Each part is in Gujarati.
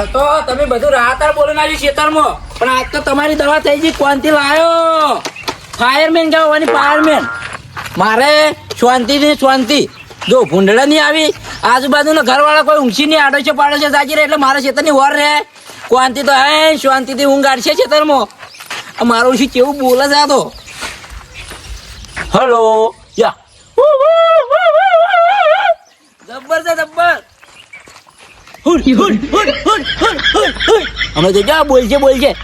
હાલ તો તમે બધું રાહતાર બોલો નાખ્યું ખેતરમાં પણ આજ તો તમારી દવા થઈ ગઈ કોનથી લાયો ફાયરમેન અને ફાયરમેન મારે શાંતિ ને શાંતિ જો ભૂંડળા નહીં આવી આજુબાજુના ઘરવાળા કોઈ ઊંઘી નહીં આડો છે પાડો છે જાગી રહે એટલે મારા ખેતરની વર રહે કોનથી તો હે શાંતિથી ઊંઘ આડશે ખેતરમાં મારું શું કેવું બોલે છે આ તો હલો યા જબ્બર છે જબ્બર અમે તો જા બોલ છે બોલ છે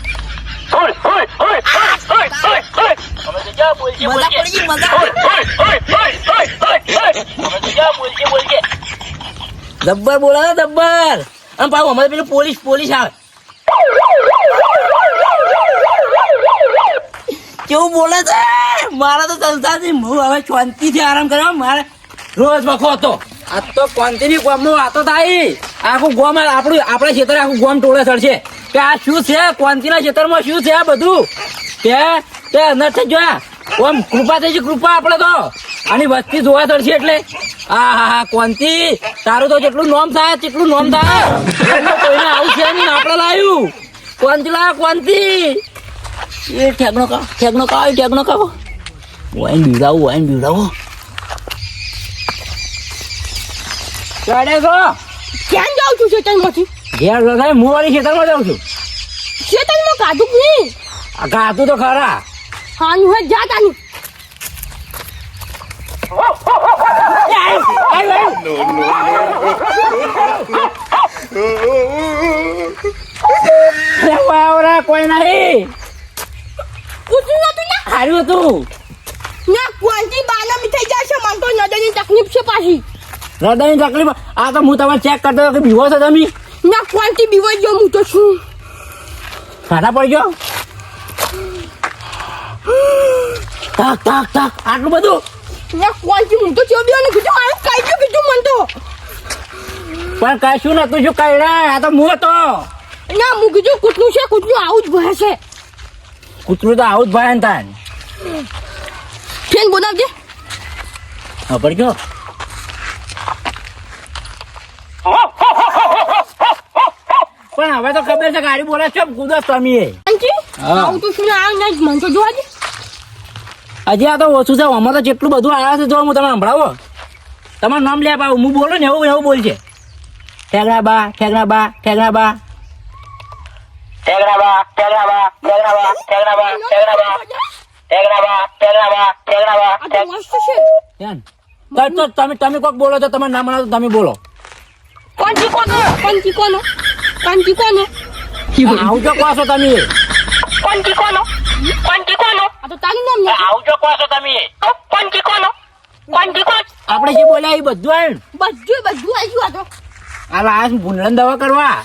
દબ્બર બોલા દબ્બર અને પાછું અમારે પેલું પોલીસ પોલીસ આવે કેવું બોલે છે મારા તો સંસારથી હું હવે શાંતિથી આરામ કરવા મારે રોજ વખો હતો આ તો કોંતીની કોમો વાતો થાય આખું ગોમ આપણું, આપણા ખેતર આખું ગોમ ટોળે ચડશે કે આ શું છે? કોંતીના ખેતરમાં શું છે આ બધું? કે તે અંદર થઈ જોયા ઓમ કૃપા થઈ છે, કૃપા આપણે તો. આની વસ્તી જોવા ચડશે એટલે. હા હા હા કોંતી તારું તો જેટલું નોમ થાય, તેટલું નોમ થાય. કોઈને આવું છે નહીં, આપણે લાવ્યું કોંતી લાવ કોંતી એ ઠેકનો કા ઠેકનો કા ઠેકનો કા વાઈન બીવડાવો વાઈન બીવડાવો. ચડે છો? ક્યાં જાઉં છું ખેતરમાંથી ઘેર લગાય હું વાળી ખેતરમાં જાઉં છું. કાઢું જ નહીં? ગાતું તો ખરા. હાનું હે જા તાનું. કોઈ નહીં. હાર્યું હતું ના ક્વાંટી બાના મીઠાઈ જાય છે મને તો નજરની તકલીફ છે પાછી. હૃદયની તકલીફ. આ તો હું તમારે ચેક કરતો કે બીવો છો તમે? ના ક્વાંટી બીવો ગયો હું તો છું. ખાટા પડી ગયો? તાક તાક તાક. આટલું બધું? ના ક્વાંટી હું તો ચોબ્યો ને કીધું આ કાઈ ગયું કીધું મને તો. પણ કશું નતું શું કઈ રે આ તો હું હતો. ના હું કીધું કૂતરું છે કૂતરું આવું જ ભય છે. કૂતરું તો આવું જ ભયાન તાન. ફેન બોલાવજે. હા પડી ગયો? પણ હવે તો ખબર છે ગાડી બોલે છે કુદસ તમે ક્વાંટી આવું તો શું આ નહીં મન તો જોવા દે. હજી આ તો ઓછું છે અમારે તો જેટલું બધું આવ્યા છે જો હું તમને સંભળાવો. તમારું નામ લે પાવું હું બોલું ને એવું એવું બોલશે ઠેગડા બા ઠેગડા બા ઠેગડા બા ઠેગડા બા ઠેગડા બા ઠેગડા બા ઠેગડા બા ઠેગડા બા ઠેગડા બા ઠેગડા બા ઠેગડા બા આ તો છે. ધ્યાન. તો- તો તમે તમે કોક બોલો તો તમારું નામ તો તમે બોલો. ક્વાંટી કોનો? ક્વાંટી કોનો? ક્વાંટી કોનો? આવું જો કહો છો તમે. ક્વાંટી કોનો? ક્વાંટી કોનો? આ તો તારું નામ નથી. આવું જો કહો છો તમે ક્વાંટી કોનો? ક્વાંટી કોણ આપણે જે બોલ્યા એ બધું આવ્યું બધું બધું આવી ગયું આ તો. આ લાશ ભૂંડળાની દવા કરવા?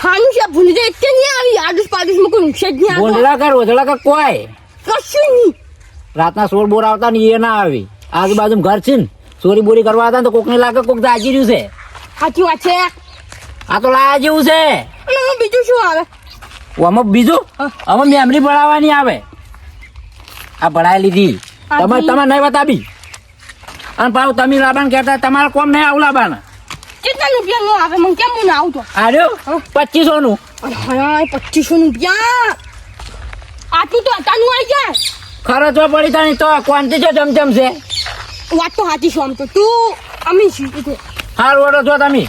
ખાનું છે ભૂલી જાય એટલે નહીં આવી. આડુસ પાડુસમાં નુકસાન નહીં ભૂંડળા કર કોઈ. કશું નહીં. રાતના સોર બોર આવતા ને એ ના આવી. આજુબાજુ ઘર છે ને. ચોરી બોરી કરવા હતા તો કોકને લાગે કોક દાજી રહ્યું છે. સાચી વાત છે? આ તો લાયા જેવું છે. અને બીજું શું આવે? આમાં બીજું? આમાં મેમરી ભરાવાની આવે. આ ભરાઈ લીધી. તમે તમે નહીં બતાવી. અને ભાવ તમે લાબાન કહેતા તમારે કોમ નહીં આવું લાબાના. કેટલા રૂપિયા નું આવે? મને કેમ હું ના આવતો આર્યો પચીસો નું પચીસો રૂપિયા? આટલું તો અતાનું આવી જાય. ખર્ચો પડી તાની તો ક્વોન્ટી છે જમજમ છે. વાત તો સાચી છું આમ તો. તું અમી તું. હાર ઓડો છો તમે.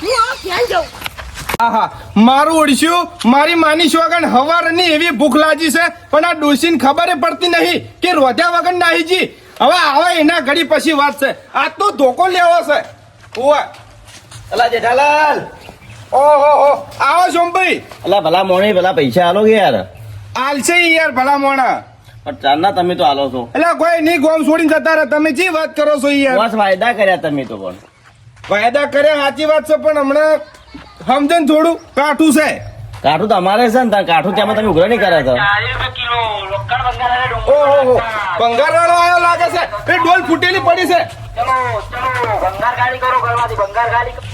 આહા મારું ઓળશ્યું મારી માની વગર હવારની એવી ભૂખ લાગી છે પણ આ ડોસીને ખબર પડતી નહીં કે રોધ્યા વગર નાહીજી. હવે આવે એના ઘડી પછી વાત છે. આ તો ધોકો લેવો છે. ઓવે અલા જેઠાલાલ. ઓહો હો. આવો સોમભાઈ અલા ભલા મોણી ભલા પૈસા આલો કે યાર? આલશે યાર ભલા મોણા. ચારના તમે તો આલો છો. એટલે કોઈ નહીં ગોમ છોડીને જતા રહે. તમે જે વાત કરો છો યાર. બસ વાયદા કર્યા તમે તો પણ. વાયદા કર્યા સાચી વાત છે પણ હમણાં સમજણ થોડું કાઠું છે કાઠું તો અમારે છે ને કાઠું ત્યાં તમે ઉઘરા નહીં કર્યા ઓહો ભંગાર વાળો આવ્યો લાગે છે એ ડોલ ફૂટેલી પડી છે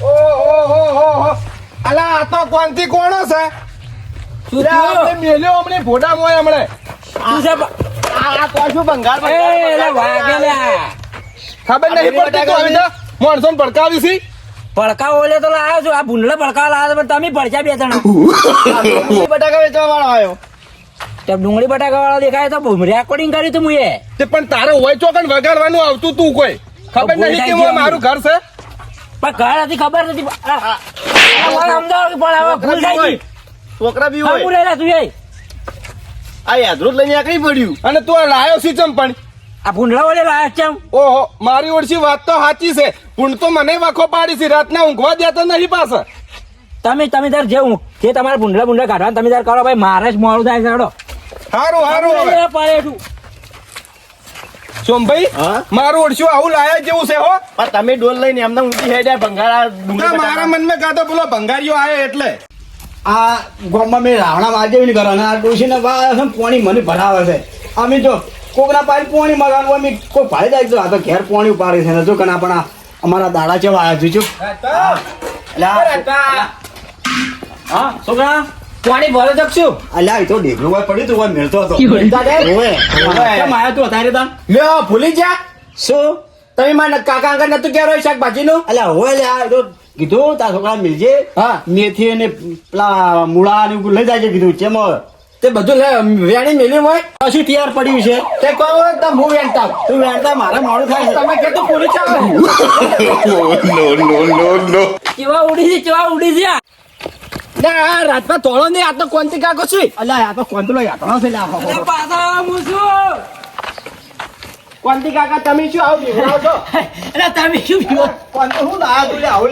ઓહો હો હો હો અલા આ તો કોણથી કોણો છે? મેલ્યો હમણે ભોડા મોય હમણે આ આ તો શું ભંગાર. ખબર નહીં પડતી તો માણસોને ભડકાવી છે? પડકા એટલે તો લાવ્યો છું. આ ભૂંડલા પડકા લાવ્યો પણ તમે પડ્યા બે જણા. બટાકા વેચવા વાળો આવ્યો. તે ડુંગળી બટાકા વાળા દેખાય તો રેકોર્ડિંગ કરી તું મુએ. તે પણ તારે હોય ચોકન વગાડવાનું આવતું તું કોઈ. ખબર નથી કે હું મારું ઘર છે? પણ ઘર હતી ખબર નથી. આ- આ- આ અમદાવાદ પણ હવે ભૂલ થઈ ગઈ. છોકરા બી હોય. રહેલા તું એ. આ યાદરૂત લઈને આકડી પડ્યું. અને તું આ લાયો સી ચમ પણ? આ ભૂંડળા વડે લાયા છે ઓહો મારી ઓળશી વાત તો સાચી છે. પણ તો મને વાખો પાડી છે. રાતના ઊંઘવા દેતો નહીં પાછા. તમે તમે તાર જે હું- જે તમારા ભૂંડળા ભૂંડળા કાઢવા તમે તાર કરો ભાઈ મારે જ મોડું થાય છે સારું હારું હારું હવે. પાડે છું. સોમભાઈ હા? મારું ઓળશું આવું લાયા જેવું છે હો. પણ તમે ડોલ લઈને એમને ઊંચી હેડ્યા ભંગારા મારા મનમાં કાં તો પેલો ભંગારીઓ આવે એટલે. આ ગામમાં મેં રાવણા માજે કરો અને આ ડોશીને પાણી મને ભરાવે છે. અમે જો કોકના પાસે પાણી મગાવ અમે કોઈ ભાઈ જાય તો આ તો ઘેર પાણી ઉપાડે છે. ને જો કના પણ અમારા દાડા ચેવા આવ્યા જોજો હા છોકરા? પાણી ભરે શકશું અલ્યા એ તો ડેગલું હોય પડ્યું તું હોય મેળતો હતો. માયા તું અત્યારે તા લ્યો ભૂલી જા શું? તમે મારા કાકા આગળ નતું ક્યારે શાકભાજી નું અલ્યા હોય લ્યા તો કીધું તારા છોકરા મિલજે હા. મેથી અને પેલા મૂળા ને લઈ જાય કીધું ચેમાં તે બધું લે વેણી મેલી હોય. પછી તૈયાર પડ્યું છે. તે કહો તો હું વેણતા. તું વેણતા મારે મોડું થાય તમે કે તો પૂરી ચાલો. કેવા ઉડી છે કેવા ઉડી છે? ના રાતમાં તોડો નહીં આ તો કોનથી કાકો છું? અલ્યા આ તો કોંતલો યાતણો છે. અરે પાછા હું છું. કોનથી કાકા તમે શું આવું બીવડાવો છો? અરે તમે શું પીવો? કોંતો હું લાયા તું આવ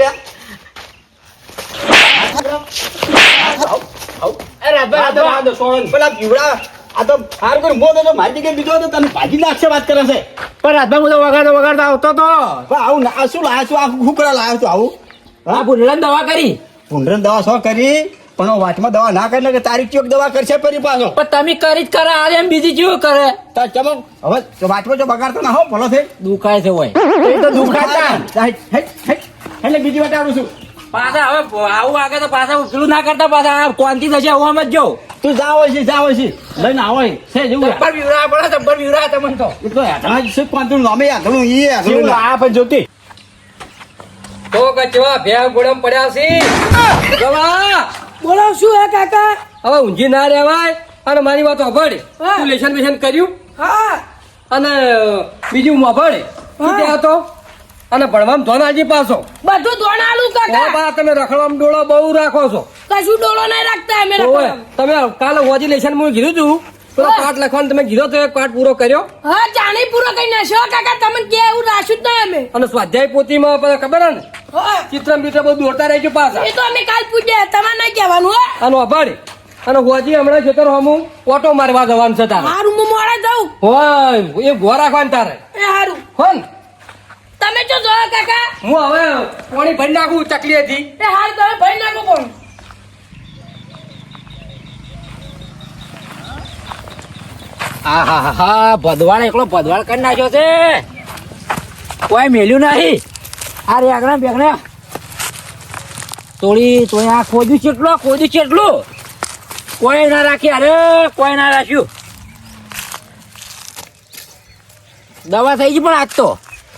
આવું. લ્યા અરે રાતો રાતો સોળન પેલા પીવડા આ તો હાર કોઈ મોં તો મારી જગ્યાએ બીજો તને ભાજી નાખશે વાત કરે છે પણ રાતમાં હું તો વગાડો વગાડતો આવતો તો આવું ના શું લાવ્યો છું આ હુકરા લાયા છું આવું આ ભૂંડળાની દવા કરી ભૂંડરન દવા શું કરી પણ હું વાતમાં દવા ના કરીને કે તારી ચોક દવા કરશે ફરી પાછો પણ તમે કરી જ કરે આ એમ બીજી કેવું કરે ચમક હવે તો વાતમાં જો બગાડતો ના હો ભલો થઈ દુખાય છે હોય એ તો દુખાતા. એટલે બીજી વાત આવું છું પાછા હવે આવું આગળ તો પાછા પેલું ના કરતા પાછા આ કોનથી થશે હું જ જો. તું જાવ છે જાવ છે લઈને આવો છે. જેવું ચપ્પલ વિવરા પડે ચપ્પલ વિવરા તમને તો. એ તો હેઠા જ છે પાંચનું નામે ઈ યાતણું જેવું આ પણ જોતી? તો કચવા ભેવ ગોળમ પડ્યા છે. જવા. બોલો શું હે કાકા? હવે ઊંઘી ના રહેવાય અને મારી વાત અભડ. તું લેશન બેશન કર્યું? હા. અને બીજું મભડ હા. હતો અને ભણવામાં ધોન આજી પાછો. બધું હવે કાકા બા તમે રખડવામાં ડોળો બહુ રાખો છો. કશું ડોળો નહીં રાખતા અમે રખડવામાં. તમે કાલે હોજી લેશન હું કીધું તું. પેલો પાઠ લખવાનું તમે કીધો તો એક પાઠ પૂરો કર્યો. હા જાણી પૂરો કઈ નાખ્યો. કાકા તમને કે એવું રાખ્યું જ નહીં અમે. અને સ્વાધ્યાય પોથીમાં પણ ખબર ને? ચિત્ર મિત્ર બધું દોડતા રહેજો પાછા. એ તો અમે કાલ પૂછ્યા તમારે નહીં કહેવાનું હો. અને અભાડી અને હોજી હમણાં ખેતર હમું ઓટો મારવા જવાનું છે તારે. મારું હું મોડે જાઉં. હોય એ ગો રાખવાનું તારે. એ હારું. હોન તમે જો જો કાકા. હું હવે પાણી ભરી નાખું ચકલી હતી એ હાલ તમે ભરી નાખો કોણ? આ હા હા હા ભદવાળ એકલો ભદવાળ કરી નાખ્યો છે. કોઈ મેલ્યું નહીં. આ રેગણા બેગણા તોડી તોય આ ખોદ્યું કેટલો ખોદ્યું કેટલું કોઈ ના રાખી અરે કોઈ ના રાખ્યું. દવા થઈ ગઈ પણ આજ તો.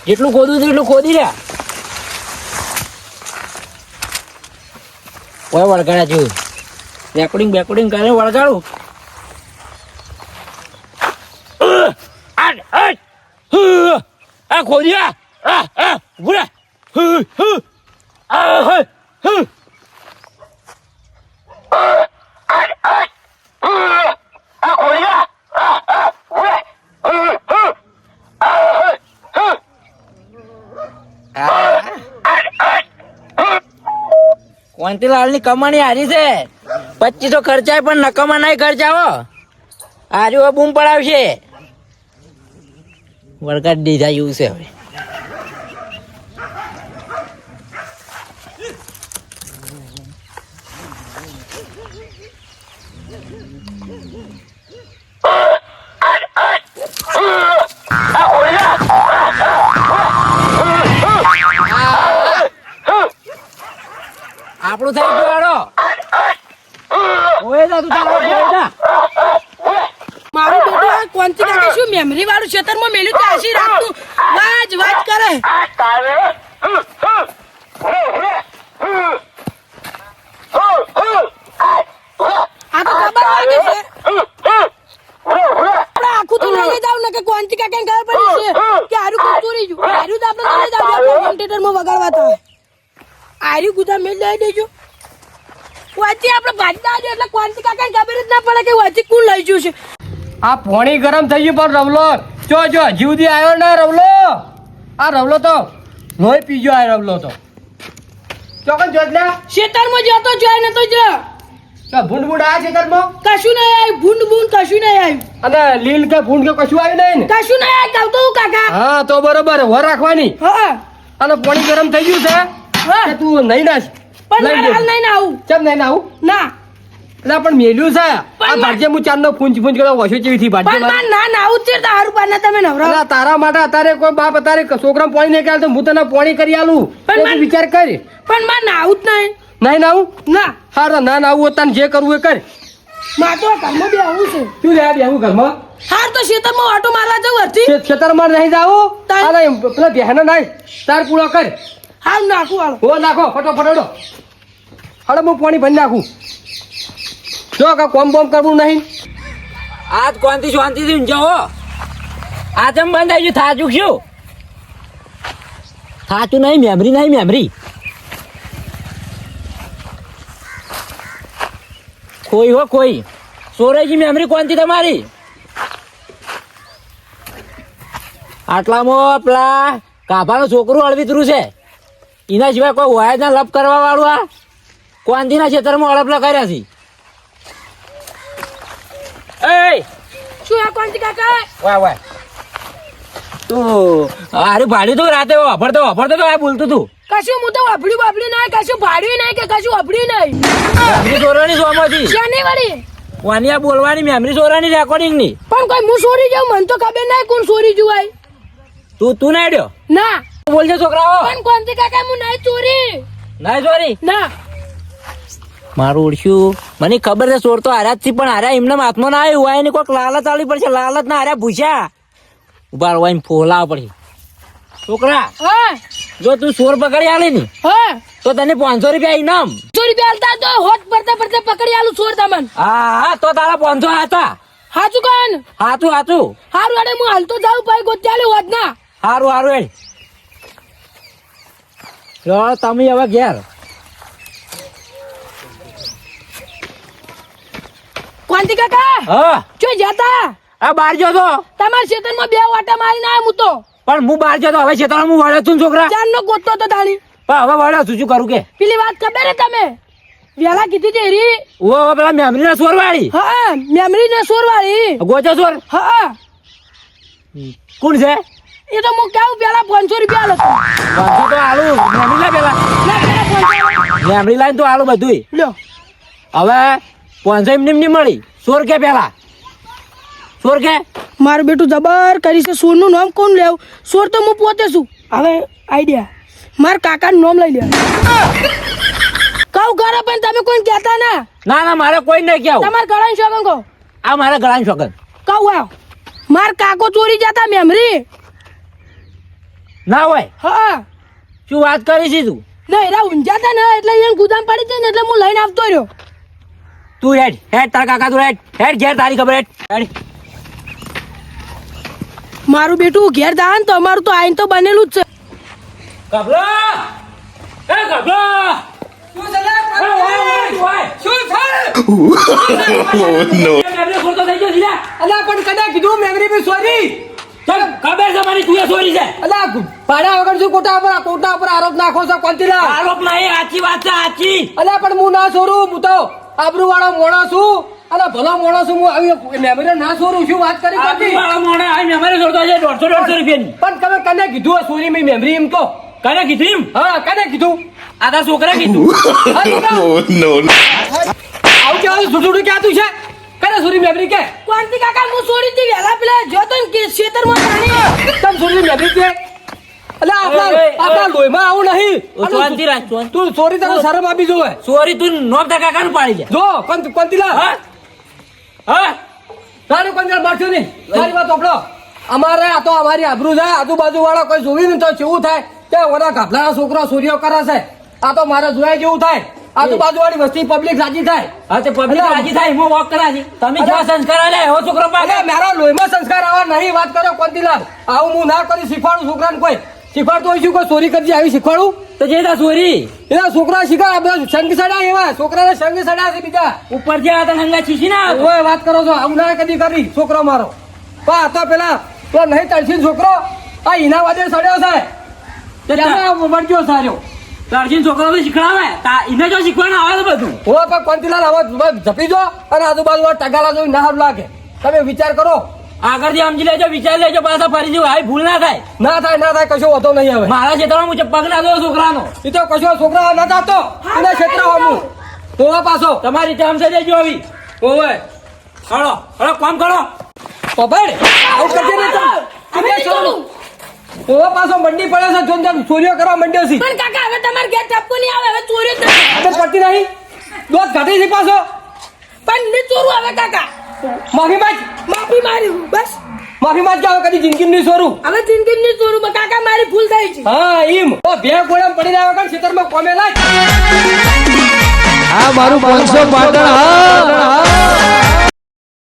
જેટલું ખોદવું એટલું ખોદી રહ્યા કોઈ વળગાડ્યા જેવું. રેકોર્ડિંગ બેકોર્ડિંગ કરે વળગાડું. આ ખોદિયા આ આ ઉભરા huh, હા આ huh, કોંતીલાલની કમાણી હારી છે. પચીસો ખર્ચાય પણ નકમા નહીં ખર્ચાવો. હવે બૂમ પડાવશે. વળગાડ દીધા એવું છે હવે. આપણું થઈ ગયું આડો ઓએ દા તું મારું બેટું આ કોન્તી કાકી શું મેમરી વાળું ક્ષેત્રમાં મેલ્યું ત્યાં હસી રાખતું વાજ વાજ કરે. આ તો ખબર લાગે છે. આખું તું લઈ જાવ ને કે કોન્તી કાકી ખબર પડી છે કે હારું કુતુરી જુ હારું તો આપણે લઈ જાવ કોમ્પ્યુટરમાં વગાડવા તો. આર્યું ગુદા મેલ લઈ દેજો. વાંચી આપણે ભાજતા આવજો એટલે કોંતી કાકા ખબર જ ના પડે કે વાંચી કોણ લઈ ગયું છે. આ પોણી ગરમ થઈ ગયું પણ રવલો જો જો જીવદી આવ્યો ને રવલો. આ રવલો તો લોહી પીજો આ રવલો તો. ચોકન જોતલા ખેતરમાં જતો જોઈ ને તો જો ભૂંડ ભૂંડ આ છે ઘરમાં કશું નહીં આવ્યું ભૂંડ ભૂંડ કશું નહીં આવ્યું અને લીલ કે ભૂંડ કે કશું આવ્યું નહીં ને? કશું નહીં આવ્યું તો કાકા. હા તો બરોબર વર રાખવાની. હા. અને પોણી ગરમ થઈ ગયું છે. કે તું નહીં નાશ પણ મારે હાલ નહીં આવું. ચમ નહીં આવું? ના. એટલે પણ મેલ્યું છે. આ ભાગ્ય હું ચાંદનો ફૂંચ ફૂંચ કરો વસો ચેવી થી ભાગ્ય પણ ના ના આવું છે તારું પાના તમે નવરા તારા માટે અત્યારે કોઈ બાપ અત્યારે છોકરા પાણી નહીં કાઢે તો હું તને પાણી કરી આલું. પણ વિચાર કર. પણ માં ના આવું જ નહીં. નહીં ના આવું? ના. હારા ના ના આવું તને જે કરવું એ કર. મારે તો ઘરમાં બે આવું છે. તું લે આવું ઘરમાં? હાર તો ખેતરમાં આટો મારવા જવું હતી ખેતરમાં નહીં જાવું? તારે પેલા બેહનો નહીં. તાર પૂરો કર. હાલ નાખું હાલ. હો નાખો ફટોફટ હડો. હડો હું પાણી ભરી નાખું. જો કે કોમ બોમ કરવું નહીં. આજ કોનથી શાંતિથી ઊંઝો હો. આ ચમ બંધ આવી ગયું થાચું શું? થાચું નહીં મેમરી નહીં મેમરી. કોઈ હો કોઈ. સોરેજી મેમરી કોનથી તમારી? આટલામાં પેલા કાભાનું છોકરું અળવિતરું છે. એના સિવાય કોઈ વાય ના લપ કરવા વાળું આ કોનથીના ખેતરમાં અડપલા કર્યા છે. એ શું આ કોણથી કાકા? વાહ વાહ તું અરે ભાડ્યું તું રાતે વાપરતો વાપરતો તો આ બોલતું તું. કશું હું તો વાપડ્યું વાપડ્યું નહીં કશું ભાડ્યું નહીં કે કશું વાપડ્યું નહીં? મેમરી ચોરવાની જોમાંથી શેની વળી? આ બોલવાની મેમરી ચોરવાની રેકોર્ડિંગની? પણ કોઈ હું સોરી જાઉં મને તો ખબર નહીં કોણ સોરી જુવાય. તું તું ના ડ્યો ના. બોલજો છોકરાઓ. પણ કોનથી કાકા? હું નહીં ચોરી. ના ચોરી? ના. મારું ઓળખ્યું. મને ખબર છે ચોર તો હાર્યા જ થી પણ હાર્યા એમને હાથમાં ના આવ્યું. હોય ને કોઈક લાલચ આવી પડશે. લાલચ ના હાર્યા ભૂસ્યા. ઊભા રવાઈને ફોલાવ પડી છોકરા જો તું ચોર પકડી આલે ને હા. તો તને પાંચસો રૂપિયા ઇનામ. સો રૂપિયા હાલતા તો હોત પડતા પડતા પકડી આલું ચોર તમને. હા હા તો તારા પાંચસો હતા. હાચું કોણ? હાચું હાચું. હારું અડે હું હાલતો જાઉં ભાઈ ગોત્યાલે હોત ના. હારું હારું હેડ. લો તમે હવે ઘેર. કોણથી કાકા? હા. ચો જતા? આ બહાર જો તો તમારા ખેતરમાં બે વાટા મારીને આવ્યો હું તો. પણ હું બહાર જતો હવે છેતરમાં હું વળ્યો છું ને છોકરા. ચાંદનો ગોતતો તો તાળી. પણ હવે વળ્યો છું શું કરું કે? પેલી વાત ખબર હે તમે વેલા કીધી હતી રી ઓ પેલા મેમરી ના સોર વાળી હા મેમરી ને સોર વાળી ગોચો સોર. હા. કોણ છે? એ તો હું કેવું પેલા પાંચસો રૂપિયા આલો પાંચસો તો આલુ મેમરી લે પેલા. મેમરી લાઈન તો આલુ બધું લ્યો. હવે પાંચસો એમ નિમ મળી. સોર કે પેલા? સોર કે? મારું બેટું જબર કરી છે સોરનું નામ કોણ લેવું? સોર તો હું પોતે છું. હવે આઈડિયા મારા કાકાનું નામ લઈ લે. કહું ઘરે પણ તમે કોઈ કહેતા ના? ના ના મારે કોઈ નહીં કેવું તમારા ગળાની શોખન કહો. આ મારા ગળાની શોખન કહું આવ. માર કાકો ચોરી જતા મેમરી? ના હોય? હા. શું વાત કરી છે તું? ના એરા ઊંઝાતા ને એટલે એને ગુદામ પડી છે ને એટલે હું લઈને આવતો રહ્યો. તું હેડ હેડ તારા કાકા તું હેડ હેડ ઘેર તારી ખબર હેડ હેડ. મારું બેટું ઘેર દાન તો અમારું તો આઈન તો બનેલું જ છે. કબલો? એ ગભરો શું છે શું છે? ખોટો થઈ ગયો છે અલા પણ કદા કીધું મેમરી બી સોરી ચલ ખબર છે મારી તું ચોરી છે. અલા ભાડા વગર શું કોટા પર કોટા પર આરોપ નાખો છો કોંતીલા આરોપ એ સાચી વાત છે સાચી. અલા પણ હું ના છોરું હું તો આબરૂ વાળો મોણો છું. અને ભલો મોણો છું હું આવી મેમરી ના છોરું શું વાત કરી આ કોંતી? વાળા મોણા આ મેમરી છોડતો છે દોઢસો દોઢસો રૂપિયાની. પણ તમે કને કીધું સોરી મેં મેમરી એમ તો કને કીધું એમ? હા કને કીધું? આ છોકરા કીધું? આવું કેવાનું છૂટું ક્યાં છે? કને સુરી મેબરી કે? કોણથી કાકા હું ચોરી થી વેલા પેલા જો તો કે ખેતરમાં પાણી તમ સુરી મેબરી કે? અલે આપા આપા લોયમાં આવું નહીં. ઓ, રાખ, તું સોરી તને શરમ આપી જોવે. ચોરી તું નોમ કાકા નું પાડી જાય જો કોણ કોંતીલા હા? હા? તારું કંજર મારશું નહીં. તારી વાત ઓપડો અમારે આ તો અમારી આબરૂ છે. આજુબાજુ વાળા કોઈ જોવી ને તો કેવું થાય? કે ઓના ગાભલાના છોકરા સૂર્યો કરે છે? આ તો મારે જોયા જેવું થાય. આજુબાજુ વાળી વસ્તી પબ્લિક રાજી થાય. હા તે પબ્લિક રાજી થાય હું વોક કરાજી તમે જો સંસ્કાર આલે એવો છોકરો પાકે અરે મારા લોહીમાં સંસ્કાર આવા નહીં. વાત કરો કોંતીલાલ. આવું હું ના કરી શીખવાડું છોકરાને કોઈ. શીખવાડતો હોય કોઈ? ચોરી કરજે આવી શીખવાડું? તો જે તા ચોરી. એના છોકરા શીખા બધા સંગ સડા એવા. છોકરાને સંગ સડા છે બીજા. ઉપર જે હતા હંગા છીછી ના કોઈ વાત કરો છો. આવું ના કદી કરી છોકરો મારો. પા આ તો પેલા તો નહીં તળસી છોકરો. આ ઇનાવાદે સડ્યો છે. તે વળગ્યો સાર્યો. તરજીન છોકરો તો શીખડાવે. એને જો શીખવાનું આવે તો બધું. હો પણ કોંતીલાલ હવે જપી જો અને આજુબાજુ ટકાલા જોઈ ના સારું લાગે. તમે વિચાર કરો. આગળથી સમજી લેજો વિચાર લેજો પાછા ફરી જેવું આવી ભૂલ ના થાય. ના થાય ના થાય કશો વધો નહીં હવે. મારા ક્ષેત્રમાં હું પગ ના દો છોકરાનો. એ તો કશો છોકરા ના જાતો. અને ક્ષેત્ર હું તો પાછો. તમારી રીતે છે દેજો આવી. ઓવે. હળો હળો કામ કરો. પબડ. આવું કરજે ને તમે. હવે નહીં પાછો મંડી પડે છે જોન જોન ચોરીઓ કરવા મંડ્યો છે. પણ કાકા હવે તમાર ઘેર ટપકો નહીં આવે હવે ચોરી હવે પડતી નહીં. દોસ્ત ઘટી છે પાછો. પણ નહીં ચોરું હવે કાકા. માફી માંગ. માફી મારી બસ. માફી માંગ જાવ કદી જિંદગી નહીં ચોરું. હવે જિંદગી નહીં ચોરું કાકા મારી ભૂલ થઈ છે. હા એમ ઓ બે ગોળામ પડી રહ્યા વગર ખેતરમાં કોમે લાગ હા મારું પાંચસો પાટણ હા